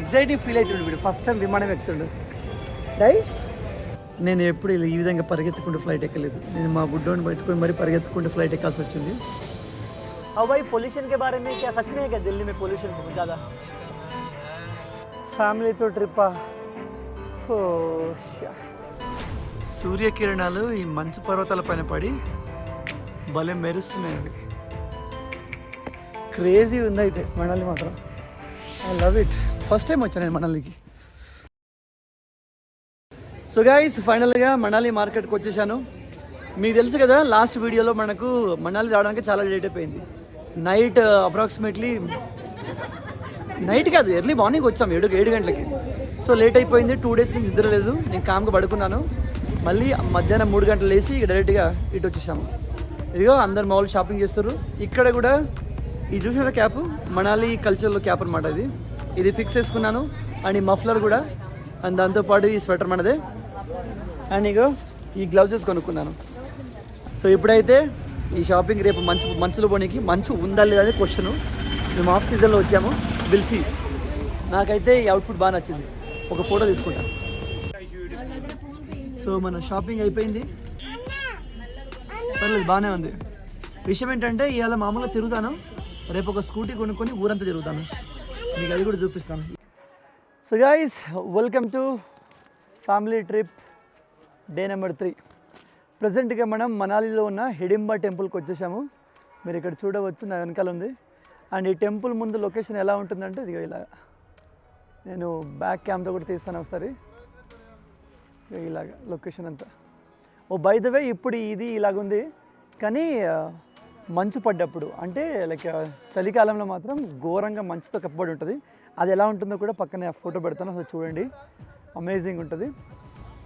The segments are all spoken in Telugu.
ఎగ్జైటింగ్ ఫీల్ అవుతుండు వీడు ఫస్ట్ టైం విమానం ఎక్కుతుండు రై నేను ఎప్పుడు ఇలా ఈ విధంగా పరిగెత్తుకుంటూ ఫ్లైట్ ఎక్కలేదు నేను మా బుడ్డోని పెట్టుకొని మరీ పరిగెత్తుకుంటూ ఫ్లైట్ ఎక్కాల్సి వచ్చింది अब भाई पोल्यूशन के बारे में क्या सच में है क्या दिल्ली में पोल्यूशन बहुत ज़्यादा ఫ్యామిలీతో ట్రిప్పా ఓ సూర్యకిరణాలు ఈ మంచు పర్వతాల పైన పడి భలే మెరుస్తున్నాయి అవి క్రేజీ ఉంది అయితే మనాలి మాత్రం I love it first time వచ్చాను నేను మనాలికి సో గైస్ ఫైనల్గా మనాలి మార్కెట్కి వచ్చేసాను. మీకు తెలుసు కదా లాస్ట్ వీడియోలో మనకు మనాలి రావడానికి చాలా లేట్ అయిపోయింది. నైట్ అప్రాక్సిమేట్లీ నైట్ కాదు ఎర్లీ మార్నింగ్ వచ్చాం ఏడు ఏడు గంటలకి. సో లేట్ అయిపోయింది టూ డేస్ నుంచి నిద్ర లేదు నేను కామ్గా పడుకున్నాను. మళ్ళీ మధ్యాహ్నం మూడు గంటలు లేచి డైరెక్ట్గా ఇటు వచ్చేసాము. ఇదిగో అందరు మామూలు షాపింగ్ చేస్తారు ఇక్కడ కూడా ఇది చూసిన క్యాప్ మనాలి కల్చర్లో క్యాప్ అనమాట ఇది. ఇది ఫిక్స్ చేసుకున్నాను. అండ్ ఈ మఫ్లర్ కూడా. అండ్ దాంతోపాటు ఈ స్వెటర్ మనదే. అండ్ ఇగో ఈ గ్లౌజెస్ కొనుక్కున్నాను. సో ఇప్పుడైతే ఈ షాపింగ్ రేపు మంచు మంచులో పోనీకి మంచు ఉందా లేదా అనేది క్వశ్చన్ మేము ఆఫ్ సీజన్లో వచ్చాము. బిల్సి నాకైతే ఈ అవుట్పుట్ బాగా నచ్చింది. ఒక ఫోటో తీసుకుంటాను సో మన షాపింగ్ అయిపోయింది. పర్లేదు బాగానే ఉంది. విషయం ఏంటంటే ఇవాళ మామూలుగా తిరుగుతాను. రేపు ఒక స్కూటీ కొనుక్కొని ఊరంతా తిరుగుతాను. మీకు అది కూడా చూపిస్తాను. So guys welcome to family trip day number three ప్రజెంట్గా మనం మనాలిలో ఉన్న హిడింబా టెంపుల్కి వచ్చేసాము. మీరు ఇక్కడ చూడవచ్చు నా వెనకాల ఉంది. అండ్ ఈ టెంపుల్ ముందు లొకేషన్ ఎలా ఉంటుందంటే ఇదిగో ఇలా. నేను బ్యాక్ క్యామ్తో కూడా తీస్తాను ఒకసారి. ఇలాగ లొకేషన్ అంతా. ఓ బై ద వే ఇప్పుడు ఇది ఇలాగుంది. కానీ మంచు పడ్డప్పుడు అంటే లైక్ చలికాలంలో మాత్రం ఘోరంగా మంచుతో కప్పబడి ఉంటుంది. అది ఎలా ఉంటుందో కూడా పక్కనే ఫోటో పెడతాను అసలు చూడండి. అమేజింగ్ ఉంటుంది.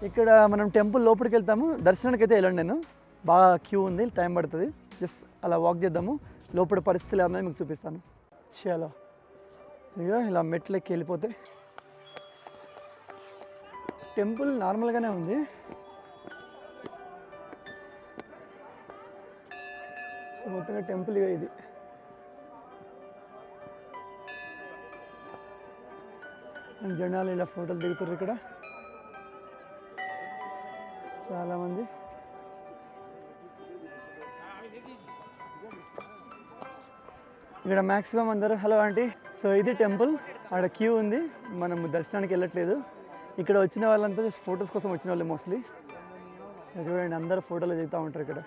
ఇక్కడ మనం టెంపుల్ లోపలికి వెళ్తాము దర్శనానికి అయితే వెళ్ళండి నేను. బాగా క్యూ ఉంది టైం పడుతుంది. జస్ట్ అలా వాక్ చేద్దాము. లోపల పరిస్థితులు ఏమన్నా మీకు చూపిస్తాను. చాలా ఇక ఇలా మెట్లెక్కి వెళ్ళిపోతే. టెంపుల్ నార్మల్గానే ఉంది. మొత్తంగా టెంపుల్ ఇది. జనాలు ఇలా ఫోటోలు దిగుతారు ఇక్కడ. చాలామంది. ఇక్కడ మ్యాక్సిమం అందరూ హలో ఆంటీ. సో ఇది టెంపుల్. ఆడ క్యూ ఉంది. మనం దర్శనానికి వెళ్ళట్లేదు. ఇక్కడ వచ్చిన వాళ్ళంతా జస్ట్ ఫొటోస్ కోసం వచ్చిన వాళ్ళే మోస్ట్లీ. చూడండి అందరూ ఫోటోలు దిగుతూ ఉంటారు ఇక్కడ.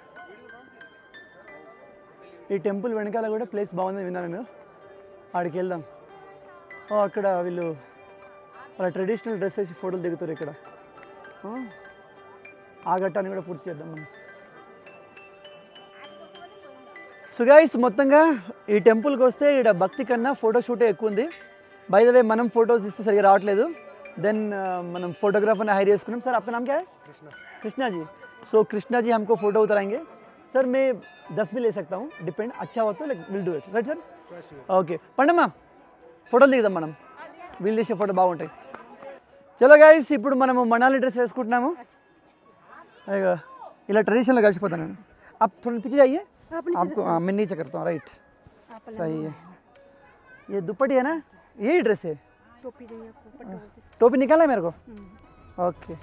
ఈ టెంపుల్ వెనకాల కూడా ప్లేస్ బాగుందని విన్నాను నేను ఆడికి వెళ్దాం ఓ అక్కడ వీళ్ళు వాళ్ళ ట్రెడిషనల్ డ్రెస్ వేసి ఫోటోలు దిగుతారు ఇక్కడ ఆ, ఆ ఘట్టాన్ని కూడా పూర్తి చేద్దాం మనం సో గైస్ మొత్తంగా ఈ టెంపుల్కి వస్తే ఇక్కడ భక్తి కన్నా ఫోటో షూటే ఎక్కువ ఉంది బై ద వే మనం ఫొటోస్ ఇస్తే సరిగా రావట్లేదు దెన్ మనం फोटोग्राफर हायर చేసుకున్నాం सर आपका नाम क्या है कृष्णा कृष्णा जी सो कृष्णा जी हमको फोटो उतराएंगे सर मैं दस भी ले सकता हूँ डिपेंड अच्छा हो तो will do it right sir okay పండమ్మా ఫోటోలు దిగుదాం మనం వీళ్ళు తీసే ఫోటో బాగుంటాయి చలో గైస్ ఇప్పుడు మనము మనాలి డ్రెస్ వేసుకుంటున్నాము అయ్యో ఇలా ట్రెడిషనల్ కలిసిపోతాను నేను आप थोड़ा पीछे जाइए आपको हाँ मैं नीचे करता हूँ राइट सही है ये दुपट्टी है ना यही ड्रेस है टोपी देंगे आपको पट्टों की। टोपी निकाला है मेरे को हम्म, ఓకే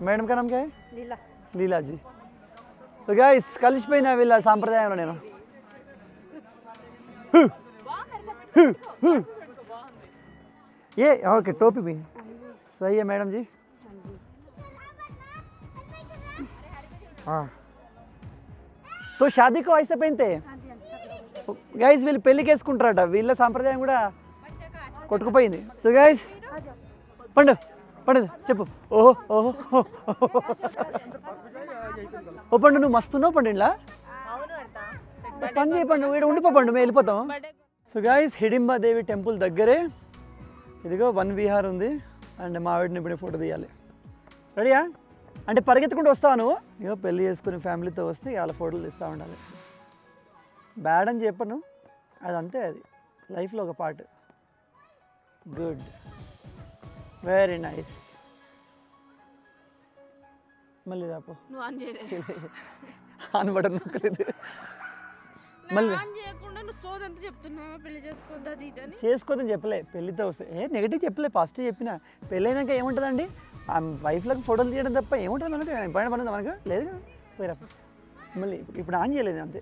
మేడం का नाम क्या है लीला లీలాజీ సో గైస్ కలిసిపోయిన వీళ్ళ సాంప్రదాయంలో నేను ये ओके टोपी भी सही है मैडम जी हाँ तो शादी को ऐसे पहनते हैं గైస్ వీళ్ళు పెళ్లికి వేసుకుంటారట వీళ్ళ సాంప్రదాయం కూడా కొట్టుకుపోయింది సో గైస్ పండు పండు చెప్పు ఓహో ఓహో ఓ పండు నువ్వు మస్తున్నావు పండు పని చేయ పండు ఇక్కడ ఉండిపో పండు మేము వెళ్ళిపోతాం. సో గాయస్ హిడింబాదేవి టెంపుల్ దగ్గరే ఇదిగో వన్ విహార్ ఉంది. అండ్ మా ఆవిడని ఇప్పుడు ఫోటో తీయాలి. రెడీయా అంటే పరిగెత్తుకుంటూ వస్తావు నువ్వు? ఇగో పెళ్ళి చేసుకుని ఫ్యామిలీతో వస్తే వాళ్ళ ఫోటోలు తీస్తూ ఉండాలి. బ్యాడ్ అని చెప్పను. అది అంతే అది. లైఫ్లో ఒక పార్ట్ గుడ్ వెరీ నైస్ మళ్ళీ రాపో. నువ్వు ఆన్ చేయలేదు ఆన్ బటన్ నొక్కలేదు. మళ్ళీ. ఆన్ చేయకుండా నువ్వు ఇప్పుడు సోదంతా చెప్తున్నావా? పెళ్ళి చేసుకోవద్దు అది ఇది అని? చేసుకోదని చెప్పలే. పెళ్ళితో వస్తే ఏ నెగిటివ్ చెప్పలే ఫస్ట్ చెప్పిన. పెళ్ళైనాక ఏముంటుందండి? ఆ వైఫ్లకు ఫోటోలు తీయడం తప్ప ఏముంటుంది మనకి? పైన ఉందా మనకు? లేదు కదా. పోయిరా మళ్ళీ ఇప్పుడు ఆన్ చేయలేదు అంతే.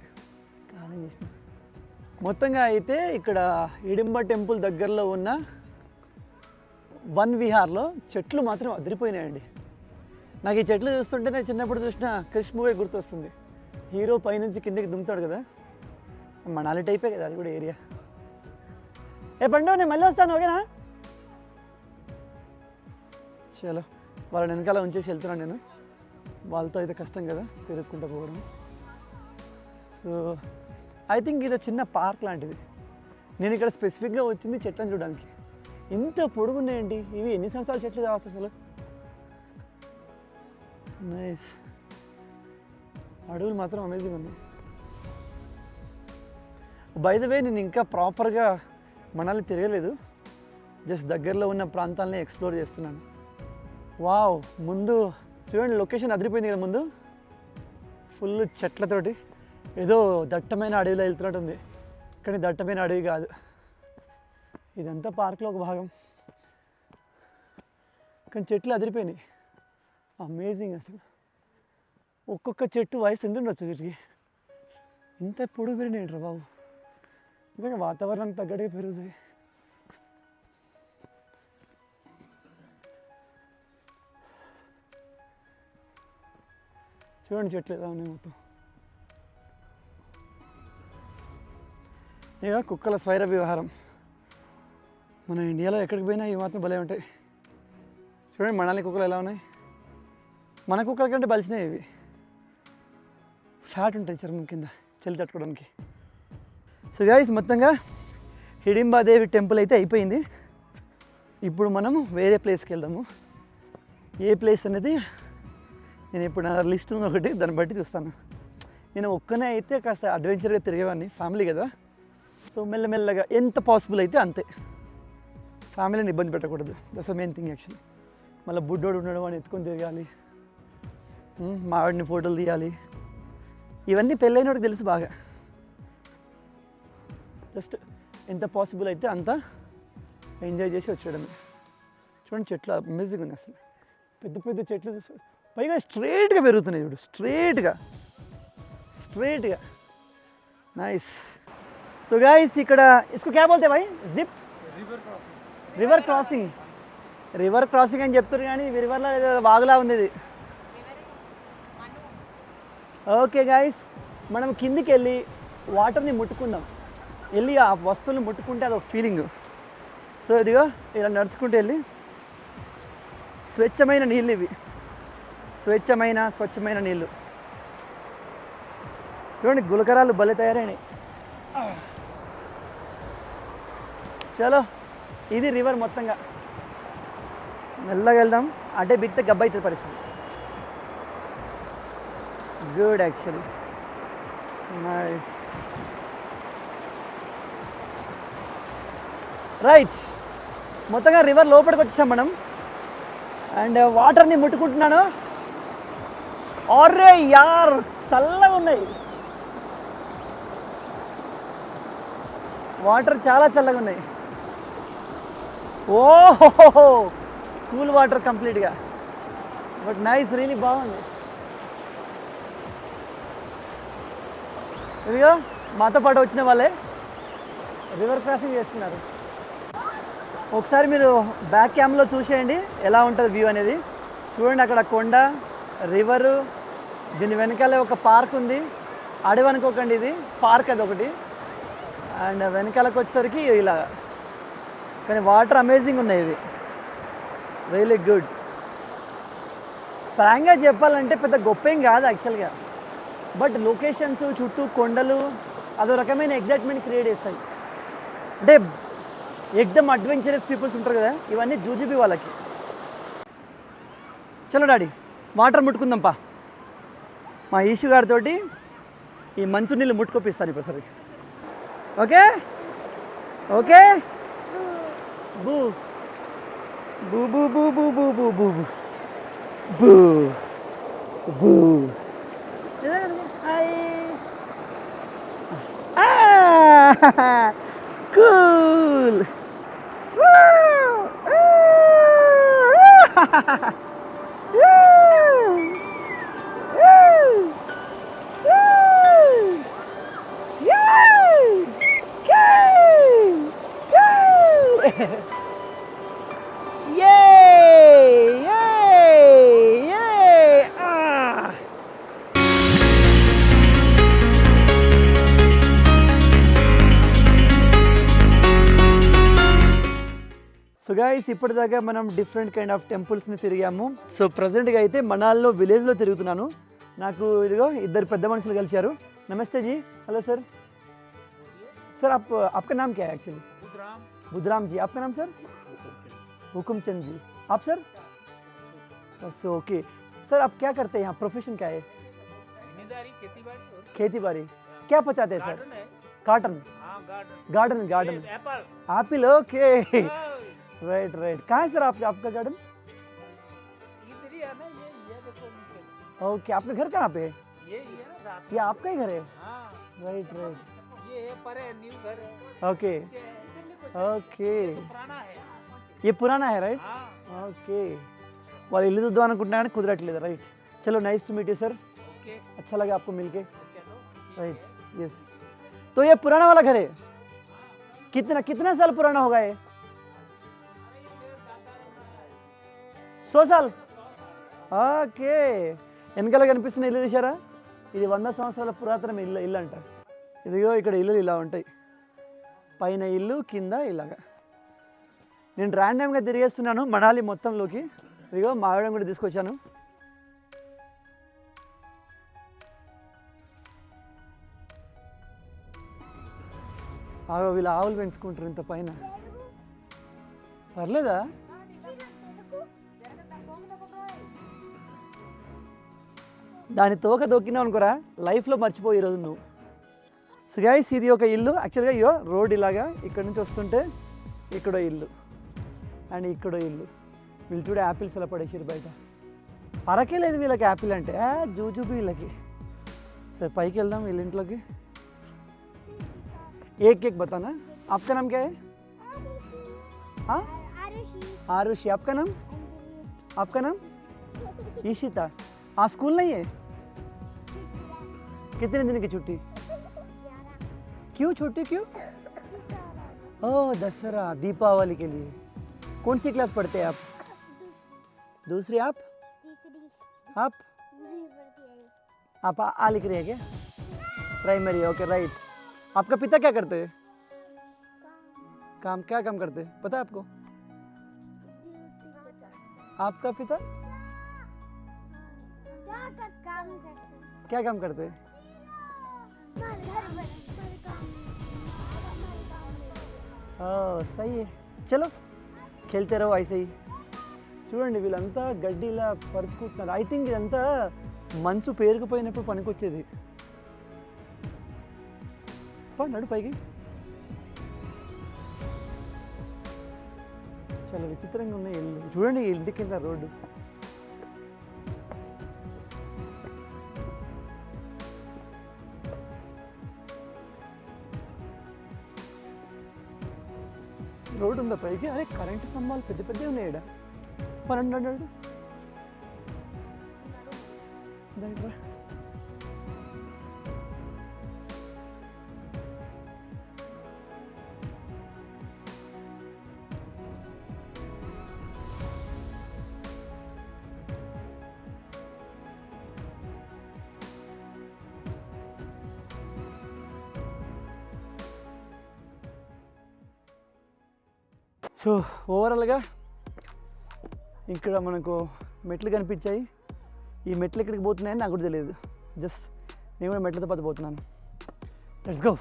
కాలం చేసిన. మొత్తంగా అయితే ఇక్కడ హిడింబ టెంపుల్ దగ్గరలో ఉన్న వన్ విహార్లో చెట్లు మాత్రం అదిరిపోయినాయండి. నాకు ఈ చెట్లు చూస్తుంటే నేను చిన్నప్పుడు చూసిన క్రిష్ మూవీ గుర్తొస్తుంది. హీరో పైనుంచి కిందకి దుమ్ముతాడు కదా? మనాలి టైపే కదా అది కూడా ఏరియా. ఏ పండు నేను మళ్ళీ వస్తాను ఓకేనా? చలో వాళ్ళని వెనకాల ఉంచేసి వెళ్తున్నాను నేను. వాళ్ళతో అయితే కష్టం కదా తిరుగుకుంటూ పోవడం. సో ఐ థింక్ ఇది ఒక చిన్న పార్క్ లాంటిది. నేను ఇక్కడ స్పెసిఫిక్గా వచ్చింది చెట్లను చూడడానికి. ఇంత పొడుగున్నాయండి ఇవి ఎన్ని సంవత్సరాల చెట్లు కావచ్చు అసలు? నైస్ అడవులు మాత్రం అమేజింగ్ ఉంది బై ద నేను ఇంకా ప్రాపర్గా మనాలి తిరగలేదు. జస్ట్ దగ్గరలో ఉన్న ప్రాంతాలని ఎక్స్ప్లోర్ చేస్తున్నాను. వావ్ ముందు చూడండి లొకేషన్ అదిరిపోయింది కదా ముందు. ఫుల్ చెట్లతోటి. ఏదో దట్టమైన అడవిలో వెళ్తున్నట్టు ఉంది. కానీ దట్టమైన అడవి కాదు. ఇదంతా పార్క్లో ఒక భాగం. కానీ చెట్లు అదిరిపోయినాయి. అమేజింగ్ అసలు. ఒక్కొక్క చెట్టు వయసు ఎంత ఉండొచ్చు వీటికి ఇంత పొడుగు పెరిగినాయి రా బాబు. నిజంగా వాతావరణానికి తగ్గడే పెరుగుతాయి. చూడండి చెట్లు ఎలా ఉన్నాయి మొత్తం. ఇక కుక్కల స్వైర వ్యవహారం మన ఇండియాలో ఎక్కడికి పోయినా ఇవి మాత్రం భలే ఉంటాయి. చూడండి మనాలి కుక్కలు ఎలా ఉన్నాయి. మన కుక్కల కంటే బలిసినాయి ఇవి. ఫ్యాట్ ఉంటుంది చర్మం కింద చలి తట్టుకోవడానికి. సో గాయస్ మొత్తంగా హిడింబాదేవి టెంపుల్ అయితే అయిపోయింది. ఇప్పుడు మనం వేరే ప్లేస్కి వెళ్దాము. ఏ ప్లేస్ అనేది నేను ఇప్పుడు నా లిస్ట్ ఉంది ఒకటి దాన్ని బట్టి చూస్తాను. నేను ఒక్కనే అయితే కాస్త అడ్వెంచర్గా తిరిగేవాడిని ఫ్యామిలీ కదా. సో మెల్లమెల్లగా ఎంత పాసిబుల్ అయితే అంతే. ఫ్యామిలీని ఇబ్బంది పెట్టకూడదు. దట్స్ మెయిన్ థింగ్ యాక్చువల్లీ మళ్ళీ బుడ్డోడు ఉండడం అని ఎత్తుకొని తిరగాలి. మావాడిని ఫోటోలు తీయాలి. ఇవన్నీ పెళ్ళైనోడికి తెలుసు బాగా. జస్ట్ ఎంత పాసిబుల్ అయితే అంత ఎంజాయ్ చేసి వచ్చేయడమే. చూడండి చెట్లు అమేజింగ్ ఉంది అసలు. పెద్ద పెద్ద చెట్లు పైగా స్ట్రేట్గా పెరుగుతున్నాయి చూడు స్ట్రేట్గా స్ట్రేట్గా నైస్ సో గాయస్ ఇక్కడ ఇసుకు క్యాబ్ బోల్తే భాయ్ zip river crossing river crossing అని చెప్తారు కానీ రివర్లో ఏదో వాగులా ఉంది ఇది. ఓకే గాయస్ మనం కిందికి వెళ్ళి వాటర్ని ముట్టుకుందాం. వెళ్ళి ఆ వస్తువుని ముట్టుకుంటే అదొక ఫీలింగ్ సో ఇదిగో ఇలా నడుచుకుంటూ వెళ్ళి. స్వచ్ఛమైన నీళ్ళు ఇవి. స్వచ్ఛమైన స్వచ్ఛమైన నీళ్ళు. చూడండి గులకరాలు భలే తయారైనాయి. చలో ఇది రివర్ మొత్తంగా. మెల్లగా వెళ్దాం. అంటే బిట్టే గబ్బ అవుతుంది పరిస్థితి. గుడ్ యాక్చువల్లీ నైస్ రైట్ మొత్తంగా రివర్ లోపలికి వచ్చేసాం మనం. అండ్ వాటర్ని uh, ముట్టుకుంటున్నాను. ఆర్రే యార్ చల్లగా ఉన్నాయి. వాటర్ చాలా చల్లగా ఉన్నాయి. ఓహో! కూల్ వాటర్ కంప్లీట్గా. బట్ నైస్ రియలీ బాగుంది. ఇదిగో మాతో పాటు వచ్చిన వాళ్ళే. రివర్ క్రాసింగ్ చేస్తున్నారు. ఒకసారి మీరు బ్యాక్ క్యామ్లో చూసేయండి ఎలా ఉంటుంది వ్యూ అనేది. చూడండి అక్కడ కొండ రివరు దీని వెనకాలే ఒక పార్క్ ఉంది. అడవి అనుకోకండి ఇది పార్క్ అది ఒకటి. అండ్ వెనకాలకు వచ్చేసరికి ఇలా. కానీ వాటర్ అమేజింగ్ ఉన్నాయి ఇవి. రియలీ గుడ్ ఫ్రాంక్గా చెప్పాలంటే పెద్ద గొప్ప ఏం కాదు యాక్చువల్గా బట్ లొకేషన్స్ చుట్టూ కొండలు అదో రకమైన ఎగ్జైట్మెంట్ క్రియేట్ చేస్తాయి. అంటే ఎక్దమ్ అడ్వెంచరస్ పీపుల్స్ ఉంటారు కదా ఇవన్నీ జూజుబీ వాళ్ళకి. చలో డాడీ వాటర్ ముట్టుకుందాంపా మా ఈషు గారితో ఈ మంచు నీళ్ళు ముట్టుకొప్పిస్తాను ఇప్పుడు సరే ఓకే? ఓకే? బూ. బూ బూ బూ బూ బూ బూ బూ బూ. బూ. Aye. Ah! Cool! Woo! Yeah. Guys ఇప్పటిదాకా మనం డిఫరెంట్ కైండ్ ఆఫ్ టెంపుల్స్ని తిరిగాము సో ప్రజెంట్గా అయితే మనాల్లో విలేజ్లో తిరుగుతున్నాను నాకు ఇదిగో ఇద్దరు పెద్ద మనుషులు కలిశారు నమస్తే జీ హలో సార్ सर आप आपका नाम क्या है एक्चुअली बुधराम जी आपका नाम सर हुकुम चंद जी आप सर सो ओके सर आप क्या करते हैं यहाँ प्रोफेशन क्या है जिम्मेदारी खेती बाड़ी और खेती बाड़ी क्या पचाते हैं सर गार्डन है काटन हाँ गार्डन गार्डन गार्डन सेब, एप्पल एप्पल ओके हाँ, राइट राइट कहाँ है सर आप आपका गार्डन इधर ही है ना ये ये देखो नीचे ओके आपका घर कहाँ पे है ये ये ना रात ये आपका ही घर है हाँ राइट राइट ये है परे न्यू घर है ओके नीचे है, इधर देखो, ఓకే तो पुराना है ये पुराना है राइट हाँ ఓకే వాళ్ళు ఇల్లు చూద్దాం అనుకుంటున్నా కానీ కుదరట్లేదు రైట్ చలో nice to meet you sir okay अच्छा लगा आपको मिलके चलो ठीक राइट है। यस तो ये पुराना वाला घर है कितना कितना साल पुराना होगा ये సోషల్. ఓకే. వెనకాల కనిపిస్తున్న ఇల్లు చూసారా ఇది వంద సంవత్సరాల పురాతన ఇల్లు ఇల్లు అంట ఇదిగో ఇక్కడ ఇల్లులు ఇలా ఉంటాయి. పైన ఇల్లు కింద ఇలాగా. నేను ర్యాండమ్గా తిరిగేస్తున్నాను మనాలి మొత్తంలోకి. ఇదిగో మావిడం కూడా తీసుకొచ్చాను. వీళ్ళు ఆవులు పెంచుకుంటారు ఇంత పైన. పర్లేదా? దాని తోక దొక్కినావు అనుకోరా లైఫ్లో మర్చిపోయి ఈరోజు నువ్వు సో గైస్ ఇది ఒక ఇల్లు యాక్చువల్గా ఇయో రోడ్ ఇలాగా ఇక్కడ నుంచి వస్తుంటే ఇక్కడో ఇల్లు అండ్ ఇక్కడో ఇల్లు వీళ్ళు చూడ యాపిల్స్ ఎలా పడేసారు బయట పరకే లేదు వీళ్ళకి యాపిల్ అంటే ఆ, జూజుబి వీళ్ళకి సరే పైకి వెళ్దాం వీళ్ళ ఇంట్లోకి एक एक बताना आपका नाम क्या है हाँ आरुषि आपका नाम आपका नाम ईशिता आज स्कूल नहीं है कितने दिन की छुट्टी? क्यों छुट्टी क्यों? ओह दशहरा दीपावली के लिए। कौन सी क्लास पढ़ते हैं आप? दूसरी आप? आप? आप आ, आ लिख रहे हैं क्या? प्राइमरी ओके राइट आपका पिता क्या करते हैं? काम क्या काम करते हैं? पता है आपको? आपका पिता? काम करते क्या काम करते हैं? సై చలో. ఖేల్తారో ఐసై చూడండి వీళ్ళంతా గడ్డిలా పరుచుకుంటున్నారు. ఐ థింక్ ఇదంతా మంచు పేరుకుపోయినప్పుడు పనికొచ్చేది. నడు పైకి. చాలా విచిత్రంగా ఉన్నాయి చూడండి ఇంటి కింద రోడ్డు. రోడ్డు ఉందా పైకి? అరే కరెంటు స్తంభాలు పెద్ద పెద్దవి ఉన్నాయి ఈడ పన్నెండు అన్నాడు దానికి సో ఓవరాల్గా ఇక్కడ మనకు మెట్లు కనిపించాయి. ఈ మెట్లు ఎక్కడికి పోతున్నాయని నాకు కూడా తెలియదు. జస్ట్ నేను కూడా మెట్లతో పాటు పోతున్నాను. లెట్స్ గో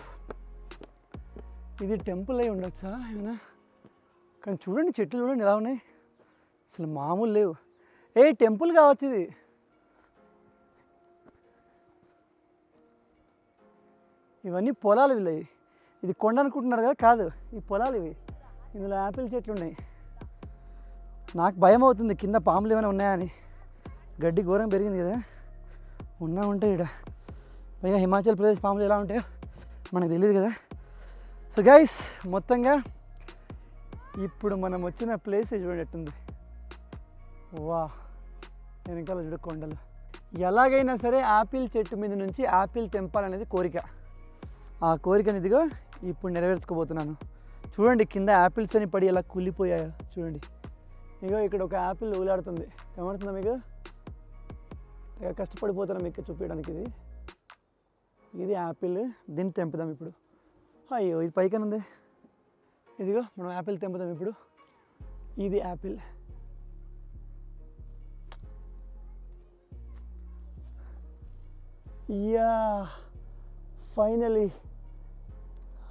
ఇది టెంపుల్ అయి ఉండొచ్చా? ఏమైనా? కానీ చూడండి చెట్లు చూడండి ఎలా ఉన్నాయి. అసలు మామూలు లేవు. ఏ టెంపుల్ కావచ్చు ఇది. ఇవన్నీ పొలాలు వీళ్ళవి. ఇది కొండ అనుకుంటున్నారు కదా? కాదు ఈ పొలాలు ఇవి. ఇందులో యాపిల్ చెట్లు ఉన్నాయి. నాకు భయం అవుతుంది కింద పాములు ఏమైనా ఉన్నాయా అని. గడ్డి ఘోరం పెరిగింది కదా. ఉన్నా ఉంటాయి ఇక్కడ పైగా హిమాచల్ ప్రదేశ్ పాములు ఎలా ఉంటాయో మనకు తెలియదు కదా. సో గైస్ మొత్తంగా ఇప్పుడు మనం వచ్చిన ప్లేస్ చూడండి ఎట్టుంది. వా వెనకాల చూడ కొండలు. ఎలాగైనా సరే యాపిల్ చెట్టు మీద నుంచి యాపిల్ తెంపాలనేది కోరిక. ఆ కోరికనిదిగో ఇప్పుడు నెరవేర్చుకోబోతున్నాను. చూడండి కింద యాపిల్స్ అని పడి ఎలా కూలిపోయాయో చూడండి. ఇగో ఇక్కడ ఒక యాపిల్ ఊలాడుతుంది. కనబడుతుందా మీకు? తెగ కష్టపడిపోతున్నాం మీకు చూపించడానికి ఇది. ఇది యాపిల్ దీన్ని తెంపుదాం ఇప్పుడు. అయ్యో ఇది పైకన ఉంది. ఇదిగో మనం యాపిల్ తెంపుదాం ఇప్పుడు. ఇది యాపిల్ యా ఫైనలీ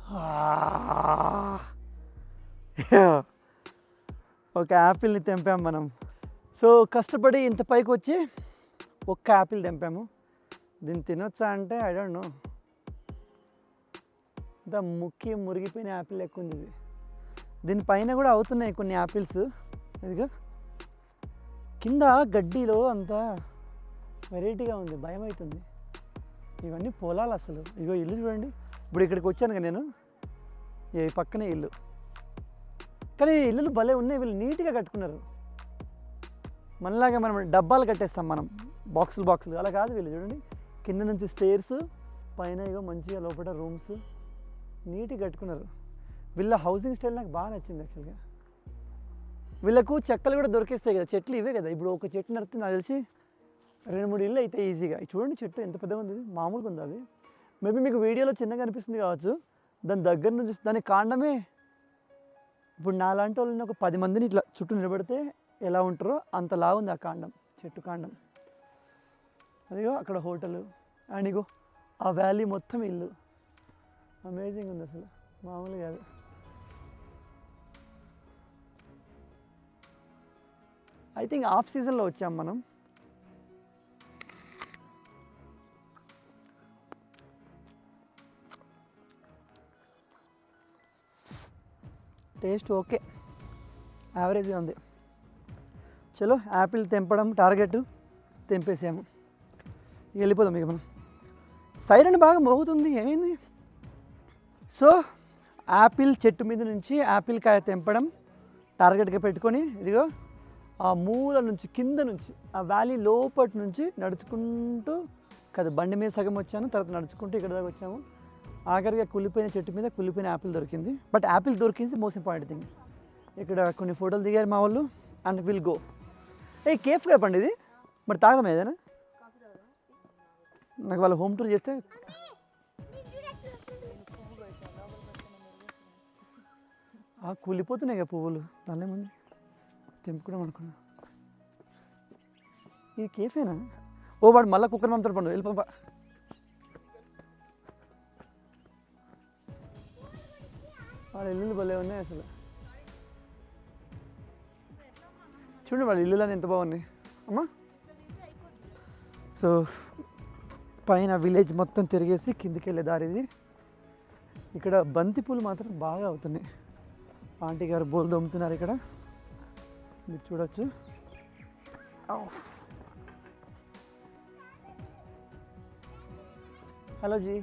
Ah. ఒక యాపిల్ని తెంపాం మనం. సో కష్టపడి ఇంత పైకి వచ్చి ఒక్క యాపిల్ తెంపాము. దీన్ని తినొచ్చా అంటే ఐ డోంట్ నో ఇంత ముక్కి మురిగిపోయిన యాపిల్ ఎక్కువ ఉంది ఇది. దీనిపైన కూడా అవుతున్నాయి కొన్ని యాపిల్స్ ఇదిగో. కింద గడ్డిలో అంతా వెరైటీగా ఉంది భయం అవుతుంది ఇవన్నీ పొలాలు అసలు. ఇగో ఇల్లు చూడండి. ఇప్పుడు ఇక్కడికి వచ్చాను కదా నేను. ఈ పక్కనే ఇల్లు. కానీ ఈ ఇల్లులు భలే ఉన్నాయి వీళ్ళు నీట్గా కట్టుకున్నారు. మనలాగా మనం డబ్బాలు కట్టేస్తాం మనం. బాక్సులు బాక్సులు. అలా కాదు వీళ్ళు చూడండి. కింద నుంచి స్టేర్స్ పైన ఇగో మంచిగా లోపల రూమ్స్. నీట్గా కట్టుకున్నారు. వీళ్ళ హౌసింగ్ స్టైల్ నాకు బాగా నచ్చింది యాక్చువల్గా. వీళ్ళకు చెక్కలు కూడా దొరికేస్తాయి కదా చెట్లు ఇవే కదా. ఇప్పుడు ఒక చెట్టు నడితే నాకు తెలిసి రెండు మూడు ఇల్లు అయితే ఈజీగా. చూడండి చెట్టు ఎంత పెద్దగా ఉంది. మామూలుగా ఉంది అది? మేబీ మీకు వీడియోలో చిన్నగా అనిపిస్తుంది కావచ్చు. దాని దగ్గర నుంచి దాని కాండమే. ఇప్పుడు నాలాంటి వాళ్ళని ఒక పది మందిని ఇట్లా చుట్టూ నిలబెడితే ఎలా ఉంటారో అంతలా ఉంది ఆ కాండం చెట్టు కాండం. అదిగో అక్కడ హోటల్. అండ్ ఇగో ఆ వ్యాలీ మొత్తం ఇల్లు. అమేజింగ్ ఉంది అసలు. మామూలు కాదు. ఐ థింక్ ఆఫ్ సీజన్లో వచ్చాం మనం. Taste okay. యావరేజ్గా ఉంది. చలో యాపిల్ తెంపడం టార్గెట్ తెంపేసాము. వెళ్ళిపోదాం ఇక మనం. సైరన్ బాగా మోగుతుంది ఏమైంది? సో యాపిల్ చెట్టు మీద నుంచి యాపిల్ కాయ తెంపడం టార్గెట్గా పెట్టుకొని ఇదిగో ఆ మూల నుంచి కింద నుంచి ఆ వ్యాలీ లోపటి నుంచి నడుచుకుంటూ కదా బండి మీద సగం వచ్చాను తర్వాత నడుచుకుంటూ ఇక్కడ దాకా వచ్చాము. ఆఖరిగా కులిపోయిన చెట్టు మీద కులిపోయిన యాపిల్ దొరికింది. బట్ యాపిల్ దొరికింది మోస్ట్ ఇంపార్టెంట్ థింగ్ ఇక్కడ కొన్ని ఫోటోలు దిగారు మా వాళ్ళు. And will go a cafe పండి ఇది. మరి తాగదాం ఏదైనా? నాకు వాళ్ళ హోమ్ టూర్ చేస్తే కూలిపోతున్నాయి కదా పువ్వులు. దానిలో ముందు తెంపుకున్నాం అనుకున్నా. ఇది కేఫేనా ఓ వాడు మళ్ళీ కుక్కర్ పంపుతాడు పండు. వెళ్ళి పంప వాడు ఇల్లులు భలే ఉన్నాయి అసలు చూడండి వాడు ఇల్లులని ఎంత బాగున్నాయి అమ్మా సో పైన విలేజ్ మొత్తం తిరిగేసి కిందికి వెళ్ళే దారి ఇది ఇక్కడ బంతి పూలు మాత్రం బాగా అవుతున్నాయి ఆంటీ గారు బోల్ దొమ్ముతున్నారు ఇక్కడ మీరు చూడొచ్చు हेलो जी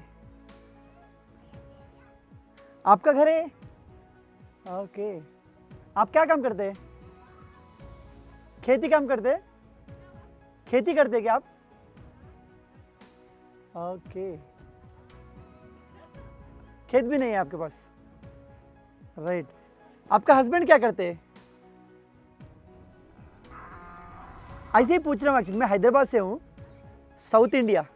आपका घर है ओके। आप क्या काम करते? हैं खेती काम करते? हैं खेती करते क्या आप? ओके। खेत भी नहीं है आपके पास? राइट आपका हस्बैंड क्या करते? हैं ऐसे ही पूछ रहा हूँ एक्चुअली मैं हैदराबाद से हूँ साउथ इंडिया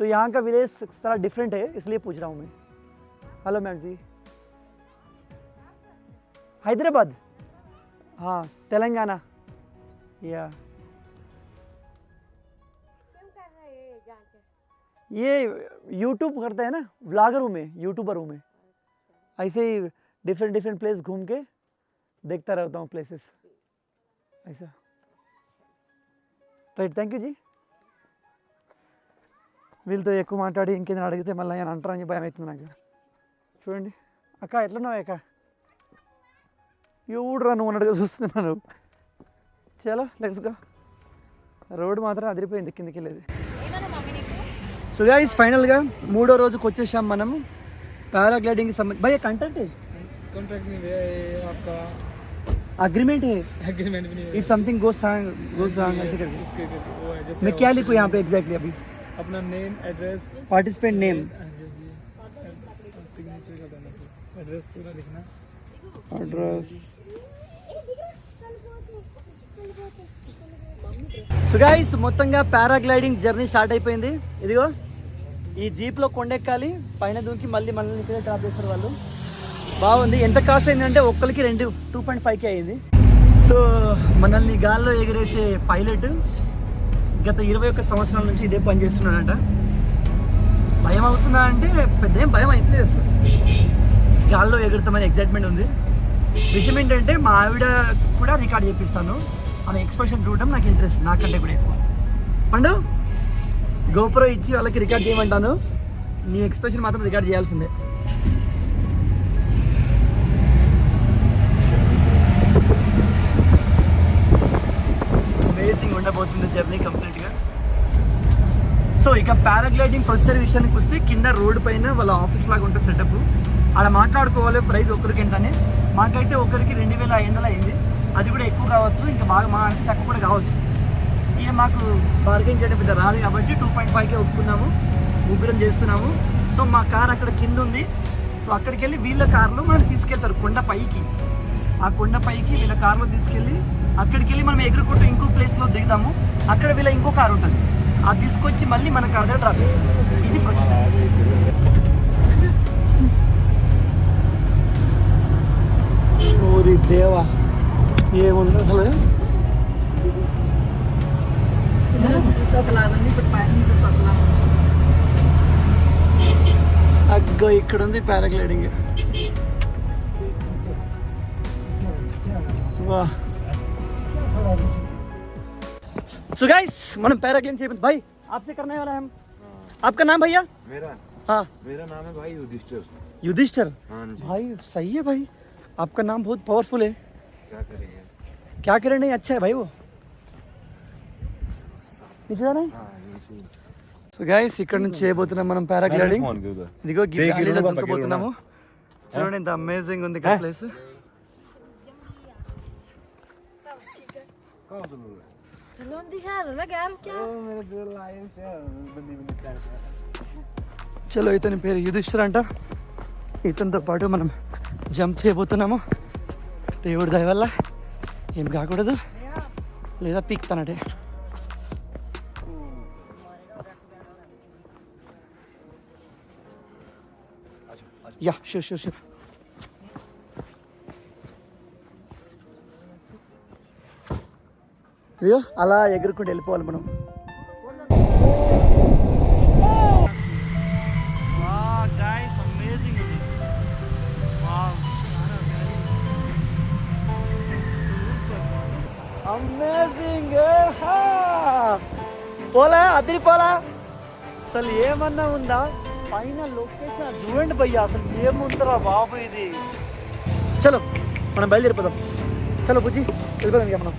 तो यहाँ का विलेज थोड़ा डिफरेंट है, इसलिए पूछ रहा हूँ मैं। Hello ma'am ji. हैदराबाद हाँ तेलंगाना या ये यूट्यूब करते हैं ना व्लागर हूँ मैं यूट्यूबर हूँ मैं ऐसे ही डिफरेंट डिफरेंट प्लेस घूम के देखता रहता हूँ प्लेसेस ऐसा రైట్ థ్యాంక్ యూ జీ వీళ్ళతో ఎక్కువ మాట్లాడి ఇంకేదైనా అడిగితే మళ్ళీ ఆయన అంటారని భయం అవుతుంది నాకు చూడండి అక్క ఎట్లున్నావు అక్క ఎవడురా నువ్వు అన్నట్టుగా చూస్తున్నాను చలో లెట్స్ గో రోడ్ మాత్రం అదిరిపోయింది కిందికి వెళ్ళేది సో గైస్ ఫైనల్గా మూడో రోజుకి వచ్చేసాం మనం पैराग्लाइडिंग की समझ भाई कंटेंट है कॉन्ट्रैक्ट नहीं भैया ये आपका अग्रीमेंट है एग्रीमेंट भी नहीं है if something goes wrong goes wrong ऐसे करके इसके के- वो है जैसे मैं क्या लिखूँ यहाँ पे एग्जैक्टली अभी अपना name address participant name signature का देना एड्रेस पूरा लिखना అడ్రస్ so guys మొత్తంగా పారాగ్లైడింగ్ జర్నీ స్టార్ట్ అయిపోయింది. ఇదిగో ఈ జీప్లో కొండెక్కాలి పైన దూకి మళ్ళీ మనల్ని ఇక్కడే డ్రాప్ చేస్తారు వాళ్ళు. బాగుంది. ఎంత కాస్ట్ అయిందంటే ఒక్కరికి రెండు టూ పాయింట్ ఫైవ్కి అయింది. సో మనల్ని గాల్లో ఎగిరేసే పైలట్ గత ఇరవై ఒక్క సంవత్సరాల నుంచి ఇదే పని చేస్తున్నాడంట. భయం అవుతుందా అంటే పెద్ద ఏం భయం అయితే గాల్లో ఎగురుతామని ఎగ్జైట్మెంట్ ఉంది. విషయం ఏంటంటే మా ఆవిడ కూడా రికార్డ్ చేపిస్తాను. అనే ఎక్స్ప్రెషన్ చూడడం నాకు ఇంట్రెస్ట్ నాకంటే కూడా ఎక్కువ. పండు గోపురం ఇచ్చి వాళ్ళకి రికార్డ్ చేయమంటాను. నీ ఎక్స్ప్రెషన్ మాత్రం రికార్డ్ చేయాల్సిందే. అమేజింగ్ ఉండబోతుంది జర్నీ కంప్లీట్గా సో ఇక పారాగ్లైడింగ్ ప్రొసెసర్ విషయానికి వస్తే కింద రోడ్ పైన వాళ్ళ ఆఫీస్ లాగా ఉంటుంది సెటప్ అలా మాట్లాడుకోవాలి ప్రైస్ ఒకరికి ఎంతనే. మాకైతే ఒకరికి రెండు వేల ఐదు వందలు అయింది. అది కూడా ఎక్కువ కావచ్చు ఇంకా బాగా మా అంటే తక్కువ కూడా కావచ్చు. ఇక మాకు బార్గెన్ చేయడం పెద్ద రాదు కాబట్టి టూ పాయింట్ ఫైవ్కే ఒప్పుకున్నాము ముగ్గురం చేస్తున్నాము. సో మా కార్ అక్కడ కింద ఉంది. సో అక్కడికి వెళ్ళి వీళ్ళ కార్లో మనం తీసుకెళ్తారు కొండ పైకి. ఆ కొండ పైకి వీళ్ళ కార్లో తీసుకెళ్ళి అక్కడికి వెళ్ళి మనం ఎగురుకుంటూ ఇంకో ప్లేస్లో దిగుతాము అక్కడ వీళ్ళ ఇంకో కార్ ఉంటుంది. అది తీసుకొచ్చి మళ్ళీ మన కార్ దగ్గర డ్రాప్ చేస్తాం. ఇది ప్రశ్న. ఓరి దేవా. ఏముంది అసలు అగ్గో ఇక్కడ ఉంది పారాగ్లైడింగ్ वाह सो गाइस మనం पैराग्लाइडिंग से भाई आपसे करने वाला है हम आपका नाम भैया मेरा हाँ मेरा नाम है भाई युधिष्ठिर युधिष्ठिर हाँ जी भाई सही है भाई आपका नाम बहुत पावरफुल है क्या करेंगे क्या करे नहीं अच्छा है भाई वो नीचे जाना है हाँ यही సో గైస్ ఇక్కడ నుంచి చేయబోతున్నాం మనం పారాగ్లైడింగ్ फोन के उधर ఇదిగో గి- దేనికి గాలిలో ఇరువగా దుంకబోతున్నాము చూడండి ఎంత అమేజింగ్ ఉంది ఇక్కడ ప్లేస్ चलो दिखा रहा लगा यार क्या చలో ఇతని పేరు యుధిష్ఠిర్ అంట ఇతనితో పాటు మనం జంప్ చేయబోతున్నాము దేవుడి దయ వల్ల ఏం కాకూడదు. లేదా పీక్తానటే. యా షూర్ షూర్ షూర్ అలా ఎగురుకుంటూ వెళ్ళిపోవాలి మనం. పోలా అదిరి పోలా అసలు ఏమన్నా ఉందా? పైన లొకేషన్ చూడండి భయ్య అసలు ఏముందరా బాబు ఇది? చలో మనం బయలుదేరిపోదాం. చలో బుజ్జి వెళ్ళిపోదాం ఇక మనం.